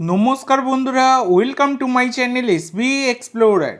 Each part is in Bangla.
নমস্কার বন্ধুরা welcome to my channel S B explorer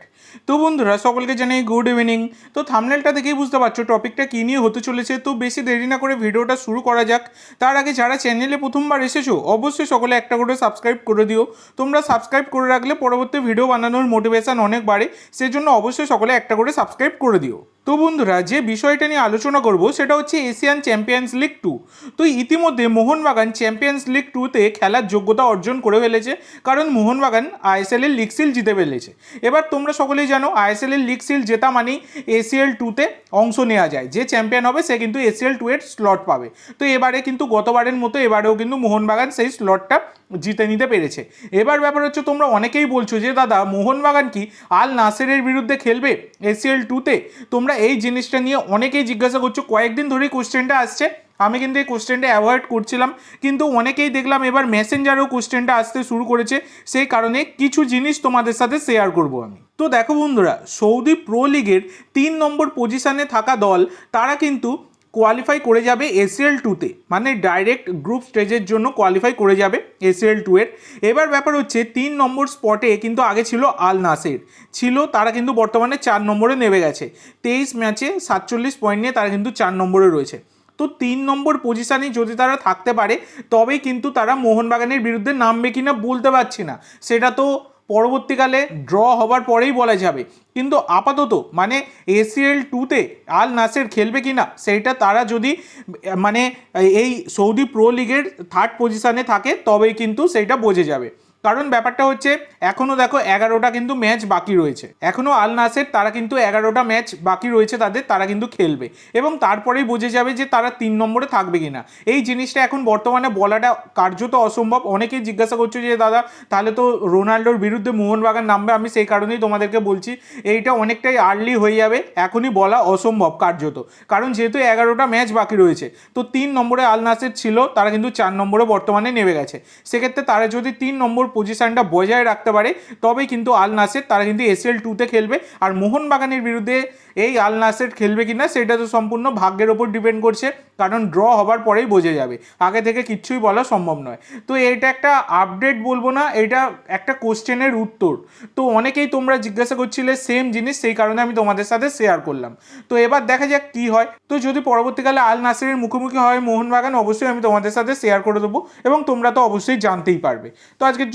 তো বন্ধুরা, সকলকে জানাই গুড ইভিনিং তো থামনেলটা দেখেই বুঝতে পারছ, টপিকটা কী নিয়ে হতে চলেছে। তো বেশি দেরি না করে ভিডিওটা শুরু করা যাক। তার আগে যারা চ্যানেলে প্রথমবার এসেছ, অবশ্যই সকলে একটা করে সাবস্ক্রাইব করে দিও। তোমরা সাবস্ক্রাইব করে রাখলে পরবর্তী ভিডিও বানানোর মোটিভেশন অনেক বাড়ে, সেজন্য অবশ্যই সকলে একটা করে সাবস্ক্রাইব করে দিও। তো বন্ধুরা, যে বিষয়টা নিয়ে আলোচনা করব, সেটা হচ্ছে এশিয়ান চ্যাম্পিয়ন্স লিগ টু তো ইতিমধ্যে মোহনবাগান চ্যাম্পিয়ন্স লিগ টুতে খেলার যোগ্যতা অর্জন করে ফেলেছে, কারণ মোহনবাগান আইএসএল এর লিগ সিল জিতে ফেলেছে। এবার তোমরা সকলেই আইএসএল এর লিগ সিল জেতা মানেই এসিএল টুতে অংশ নেওয়া যায়। যে চ্যাম্পিয়ন হবে, সে কিন্তু এসিএল টু এর স্লট পাবে। তো এবারে কিন্তু গতবারের মতো এবারেও কিন্তু মোহনবাগান সেই স্লটটা জিতে নিতে পেরেছে। এবার ব্যাপার হচ্ছে, তোমরা অনেকেই বলছো যে, দাদা, মোহনবাগান কি আল নাসেরের বিরুদ্ধে খেলবে এসিএল টুতে তোমরা এই জিনিসটা নিয়ে অনেকেই জিজ্ঞাসা করছ। কয়েকদিন ধরেই কোশ্চেনটা আসছে। আমি কিন্তু এই কোশ্চেনটা অ্যাভয়েড করছিলাম, কিন্তু অনেকেই দেখলাম এবার মেসেঞ্জারেও কোশ্চেনটা আসতে শুরু করেছে, সেই কারণে কিছু জিনিস তোমাদের সাথে শেয়ার করব আমি। তো দেখো বন্ধুরা, সৌদি প্রো লিগের তিন নম্বর পজিশানে থাকা দল, তারা কিন্তু কোয়ালিফাই করে যাবে এসিএল টুতে মানে ডাইরেক্ট গ্রুপ স্টেজের জন্য কোয়ালিফাই করে যাবে এসিএল টু এর। এবার ব্যাপার হচ্ছে, তিন নম্বর স্পটে কিন্তু আগে ছিল আল নাসের ছিল তারা কিন্তু বর্তমানে চার নম্বরে নেমে গেছে, তেইশ ম্যাচে সাতচল্লিশ পয়েন্ট নিয়ে তারা কিন্তু চার নম্বরে রয়েছে। তো তিন নম্বর পজিশানে যদি তারা থাকতে পারে, তবেই কিন্তু তারা মোহনবাগানের বিরুদ্ধে নামবে কিনা বলতে পারছি না। সেটা তো পরবর্তীকালে ড্র হবার পরেই বলা যাবে। কিন্তু আপাতত মানে এসিএল টুতে আল নাসের খেলবে কি না সেইটা তারা যদি মানে এই সৌদি প্রো লিগের থার্ড পজিশানে থাকে, তবেই কিন্তু সেইটা বোঝে যাবে। কারণ ব্যাপারটা হচ্ছে এখনও দেখো এগারোটা কিন্তু ম্যাচ বাকি রয়েছে। এখনও আল নাসের তারা কিন্তু এগারোটা ম্যাচ বাকি রয়েছে তাদের, তারা কিন্তু খেলবে। এবং তারপরেই বোঝে যাবে যে তারা তিন নম্বরে থাকবে কিনা। এই জিনিসটা এখন বর্তমানে বলাটা কার্যত অসম্ভব। অনেকেই জিজ্ঞাসা করছে যে, দাদা, তাহলে তো রোনাল্ডোর বিরুদ্ধে মোহনবাগান নামবে? আমি সেই কারণেই তোমাদেরকে বলছি, এইটা অনেকটাই আর্লি হয়ে যাবে। এখনই বলা অসম্ভব কার্যত। কারণ যেহেতু এগারোটা ম্যাচ বাকি রয়েছে, তো তিন নম্বরে আল নাসের ছিল, তারা কিন্তু চার নম্বরে বর্তমানে নেমে গেছে। সেক্ষেত্রে তারা যদি তিন নম্বর পজিশনটা বজায় রাখতে পারে, তবেই কিন্তু আল নাসের, তারা কিন্তু এসএল টুতে খেলবে। আর মোহনবাগানের বিরুদ্ধে এই আল নাসের খেলবে কিনা, সেটা তো সম্পূর্ণ ভাগ্যের ওপর ডিপেন্ড করছে, কারণ ড্র হবার পরেই বোঝা যাবে। আগে থেকে কিচ্ছুই বলা সম্ভব নয়। তো এটা একটা আপডেট বলব না, এটা একটা কোশ্চেনের উত্তর। তো অনেকেই তোমরা জিজ্ঞাসা করছিলে সেম জিনিস, সেই কারণে আমি তোমাদের সাথে শেয়ার করলাম। তো এবার দেখা যাক কি হয়। তো যদি পরবর্তীকালে আল নাসেরের মুখোমুখি হয় মোহনবাগান, অবশ্যই আমি তোমাদের সাথে শেয়ার করে দেবো, এবং তোমরা তো অবশ্যই জানতেই পারবে। তো আজকের